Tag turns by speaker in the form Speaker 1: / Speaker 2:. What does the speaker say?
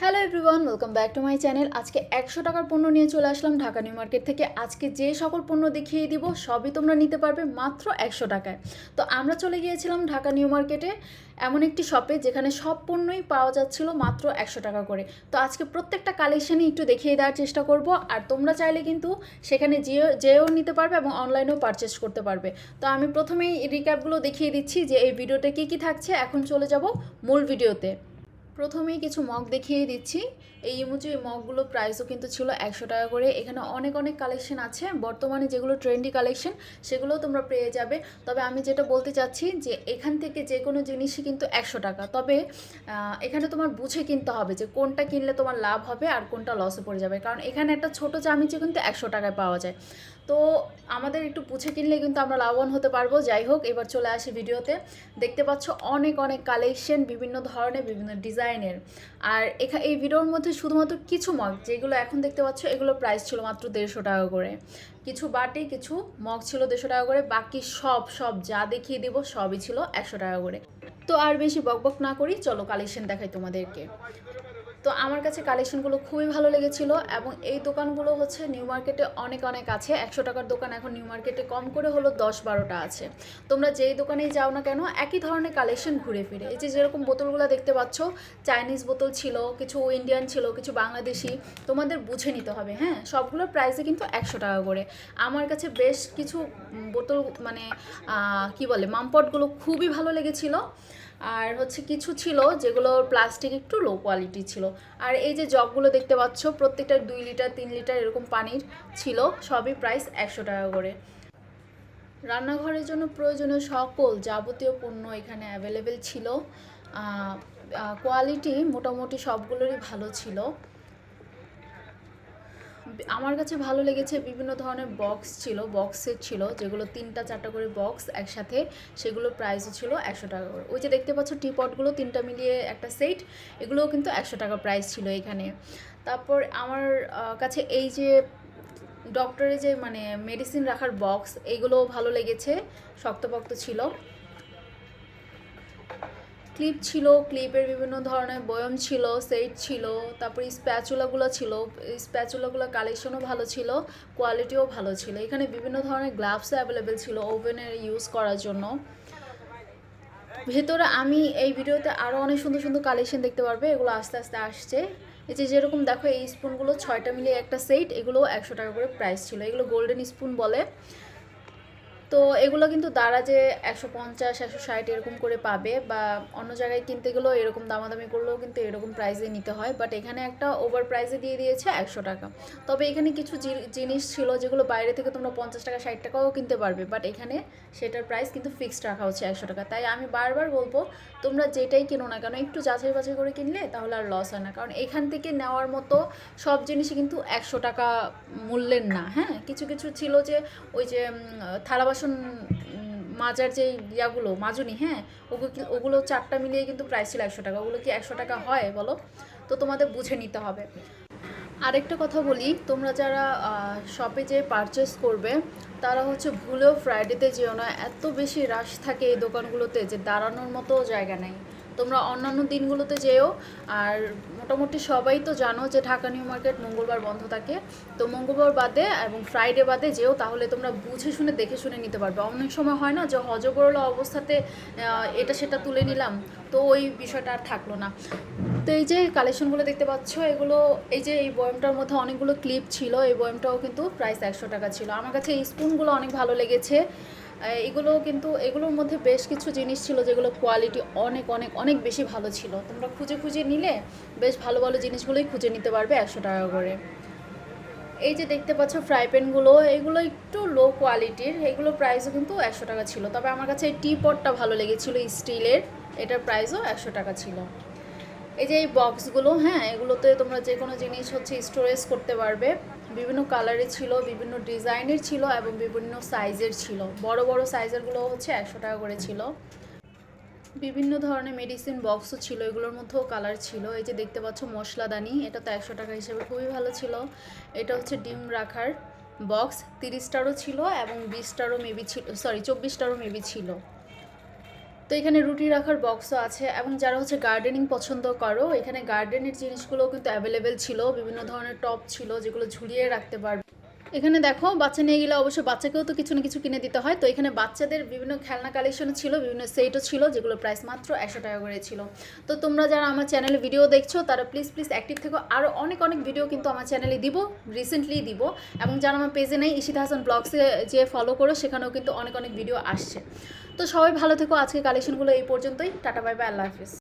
Speaker 1: Hello everyone welcome back to my channel আজকে একশো টাকার পণ্য নিয়ে চলে আসলাম ঢাকা নিউ মার্কেট থেকে। আজকে যে সকল পণ্য দেখিয়ে দিব, সবই তোমরা নিতে পারবে মাত্র একশো টাকায়। তো আমরা চলে গিয়েছিলাম ঢাকা নিউ মার্কেটে, এমন একটি শপে যেখানে সব পণ্যই পাওয়া যাচ্ছিল মাত্র একশো টাকা করে। তো আজকে প্রত্যেকটা কালেকশানই একটু দেখিয়ে দেওয়ার চেষ্টা করব, আর তোমরা চাইলে কিন্তু সেখানে যেও যেও নিতে পারবে এবং অনলাইনেও পারচেস করতে পারবে। তো আমি প্রথমেই রিক্যাপগুলো দেখিয়ে দিচ্ছি যে এই ভিডিওতে কী কী থাকছে। এখন চলে যাব মূল ভিডিওতে প্রথমেই কিছু মগ দেখিয়ে দিচ্ছি। এই ইমুজি মগগুলো প্রাইসও কিন্তু ছিল একশো টাকা করে। এখানে অনেক অনেক কালেকশন আছে। বর্তমানে যেগুলো ট্রেন্ডি কালেকশন সেগুলো তোমরা পেয়ে যাবে। তবে আমি যেটা বলতে চাচ্ছি যে এখান থেকে যে কোনো জিনিসই কিন্তু একশো টাকা। তবে এখানে তোমার বুঝে কিনতে হবে যে কোনটা কিনলে তোমার লাভ হবে আর কোনটা লসে পড়ে যাবে। কারণ এখানে একটা ছোটো চামিচি কিন্তু একশো টাকায় পাওয়া যায়। তো আমাদের একটু পুছে কিনলে কিন্তু আমরা লাভবান হতে পারব। যাই হোক, এবার চলে আসি ভিডিওতে। দেখতে পাচ্ছ অনেক অনেক কালেকশন বিভিন্ন ধরনের, বিভিন্ন ডিজাইনের। আর এখা, এই ভিডিওর মধ্যে শুধুমাত্র কিছু মগ যেগুলো এখন দেখতে পাচ্ছ, এগুলো প্রাইস ছিল মাত্র দেড়শো টাকা করে। কিছু বাটি, কিছু মগ ছিল দেড়শো টাকা করে, বাকি সব সব যা দেখিয়ে দিব, সবই ছিল একশো টাকা করে। তো আর বেশি বকবক না করি, চলো কালেকশন দেখাই তোমাদেরকে। তো আমার কাছে কালেকশনগুলো খুবই ভালো লেগেছিল এবং এই দোকানগুলো হচ্ছে নিউ মার্কেটে অনেক অনেক আছে। একশো টাকার দোকান এখন নিউ মার্কেটে কম করে হলো দশ, বারোটা আছে। তোমরা যেই দোকানেই যাও না কেন, একই ধরনের কালেকশন ঘুরে ফিরে। এই যে যেরকম বোতলগুলো দেখতে পাচ্ছ চাইনিজ বোতল ছিল, কিছু ইন্ডিয়ান ছিল, কিছু বাংলাদেশি, তোমাদের বুঝে নিতে হবে হ্যাঁ? সবগুলোর প্রাইসে কিন্তু একশো টাকা করে। আমার কাছে বেশ কিছু বোতল মানে কি বলে মামপটগুলো খুবই ভালো লেগেছিল। আর হচ্ছে কিছু ছিল যেগুলো প্লাস্টিক একটু লো কোয়ালিটি ছিল। আর এই যে জগগুলো দেখতে পাচ্ছ, প্রত্যেকটা দুই লিটার তিন লিটার এরকম পানির ছিল, সবই প্রাইস একশো টাকা করে। রান্নাঘরের জন্য প্রয়োজনীয় সকল যাবতীয় পণ্য এখানে অ্যাভেলেবেল ছিল। কোয়ালিটি মোটামুটি সবগুলোরই ভালো ছিল। আমার কাছে ভালো লেগেছে বিভিন্ন ধরনের বক্স ছিল বক্স সেট ছিল, যেগুলো তিনটা চারটা করে বক্স একসাথে সেগুলো প্রাইসও ছিল একশো টাকা করে। ওই যে দেখতে পাচ্ছ টি পটগুলো তিনটা মিলিয়ে একটা সেট এগুলোও কিন্তু একশো টাকা প্রাইস ছিল এখানে। তারপর আমার কাছে এই যে ডক্টরে যে মানে মেডিসিন রাখার বক্স এগুলো ভালো লেগেছে, শক্তপক্ত ছিল। ক্লিপ ছিল ক্লিপের বিভিন্ন ধরনের বয়ম ছিল সেট ছিল, তারপরে স্প্যাচুলাগুলো ছিল স্প্যাচুলাগুলো কালেকশনও ভালো ছিল কোয়ালিটিও ভালো ছিল। এখানে বিভিন্ন ধরনের গ্লাভস অ্যাভেলেবেল ছিল ওভেনের ইউজ করার জন্য। ভেতরে আমি এই ভিডিওতে আরও অনেক সুন্দর সুন্দর কালেকশন দেখতে পারবে, এগুলো আস্তে আস্তে আসছে। এই যে যেরকম দেখো, এই স্পুনগুলো ছয়টা মিলিয়ে একটা সেট এগুলো একশো টাকা করে প্রাইস ছিল। এগুলো গোল্ডেন স্পুন বলে। তো এগুলো কিন্তু দ্বারা যে একশো পঞ্চাশ, একশো ষাট এরকম করে পাবে বা অন্য জায়গায় কিনতে গেলেও এরকম দামাদামি করলেও কিন্তু এরকম প্রাইসে নিতে হয়। বাট এখানে একটা ওভার প্রাইসে দিয়ে দিয়েছে একশো টাকা। তবে এখানে কিছু জিনিস ছিল যেগুলো বাইরে থেকে তোমরা পঞ্চাশ টাকা, ষাট টাকাও কিনতে পারবে। বাট এখানে সেটার প্রাইস কিন্তু ফিক্সড রাখা হচ্ছে একশো টাকা। তাই আমি বারবার বলব, তোমরা যেটাই কিনো না কেন, একটু যাচাই বাছাই করে কিনলে তাহলে আর লস হয় না। কারণ এখান থেকে নেওয়ার মতো সব জিনিসই কিন্তু একশো টাকা মূল্যের না হ্যাঁ? কিছু কিছু ছিল যে ওই যে থালা মাজার যে ইয়াগুলো, মাজুনি হ্যাঁ ওগুলো ওগুলো চারটা মিলিয়ে কিন্তু প্রাইস ছিল একশো টাকা। ওগুলো কি একশো টাকা হয় বলো? তো তোমাদের বুঝে নিতে হবে। আরেকটা কথা বলি, তোমরা যারা শপে যে পারচেস করবে, তারা হচ্ছে ভুলেও ফ্রাইডেতে যেও না। এত বেশি রাশ থাকে এই দোকানগুলোতে যে দাঁড়ানোর মতো জায়গা নেই। তোমরা অন্যান্য দিনগুলোতে যেও। আর মোটামুটি সবাই তো জানো যে ঢাকা নিউ মার্কেট মঙ্গলবার বন্ধ থাকে। তো মঙ্গলবার বাদে এবং ফ্রাইডে বাদে যেও, তাহলে তোমরা বুঝে শুনে, দেখে শুনে নিতে পারবে। অনেক সময় হয় না যে হজবরল অবস্থাতে এটা সেটা তুলে নিলাম, তো ওই বিষয়টা আর থাকল না। তো এই যে কালেকশনগুলো দেখতে পাচ্ছ, এগুলো, এই যে এই বয়মটার মধ্যে অনেকগুলো ক্লিপ ছিল, এই বয়মটাও কিন্তু প্রাইস একশো টাকা ছিল। আমার কাছে এই স্পুনগুলো অনেক ভালো লেগেছে। এগুলো কিন্তু, এগুলোর মধ্যে বেশ কিছু জিনিস ছিল যেগুলো কোয়ালিটি অনেক অনেক অনেক বেশি ভালো ছিল। তোমরা খুঁজে খুঁজে নিলে বেশ ভালো ভালো জিনিসগুলোই খুঁজে নিতে পারবে একশো টাকা করে। এই যে দেখতে পাচ্ছ ফ্রাই প্যানগুলো এগুলো একটু লো কোয়ালিটির এগুলো প্রাইসও কিন্তু একশো টাকা ছিল। তবে আমার কাছে এই টি পটটা ভালো লেগেছিলো স্টিলের এটার প্রাইসও একশো টাকা ছিল। এই যে এই বক্সগুলো হ্যাঁ এগুলোতে তোমরা যে কোনো জিনিস হচ্ছে স্টোরেজ করতে পারবে। বিভিন্ন কালারের ছিল, বিভিন্ন ডিজাইনের ছিল এবং বিভিন্ন সাইজের ছিল। বড় বড় সাইজেরগুলো হচ্ছে একশো টাকা করে ছিল। বিভিন্ন ধরনের মেডিসিন বক্সও ছিল, এগুলোর মধ্যেও কালার ছিল। এই যে দেখতে পাচ্ছ মশলাদানি, এটা তো একশো টাকা হিসেবে খুবই ভালো ছিল। এটা হচ্ছে ডিম রাখার বক্স তিরিশটারও ছিল এবং বিশটারও মেবি ছিল সরি চব্বিশটারও মেবি ছিল। তো এখানে রুটি রাখার বক্সও আছে। এবং যারা হচ্ছে গার্ডেনিং পছন্দ করো, এখানে গার্ডেনের জিনিসগুলো কিন্তু অ্যাভেলেবেল ছিল। বিভিন্ন ধরনের টপ ছিল যেগুলো ঝুলিয়ে রাখতে পারবে। এখানে দেখো, বাচ্চা নিয়ে গেলে অবশ্যই বাচ্চাকেও তো কিছু না কিছু কিনে দিতে হয়। তো এখানে বাচ্চাদের বিভিন্ন খেলনা কালেকশন ছিল, বিভিন্ন সেটও ছিল, যেগুলো প্রাইস মাত্র একশো টাকা করে ছিল। তো তোমরা যারা আমার চ্যানেলে ভিডিও দেখছ, তারা প্লিজ প্লিজ অ্যাক্টিভ থেকো। আরও অনেক অনেক ভিডিও কিন্তু আমার চ্যানেলে দিব রিসেন্টলি দিব। এবং যারা আমার পেজে নেই ইশিতা হাসান ব্লগসে যে ফলো করো, সেখানেও কিন্তু অনেক অনেক ভিডিও আসছে। তো সবাই ভালো থেকো আজকে কালেকশনগুলো এই পর্যন্তই। টাটা বাই আল্লাহ হাফিজ।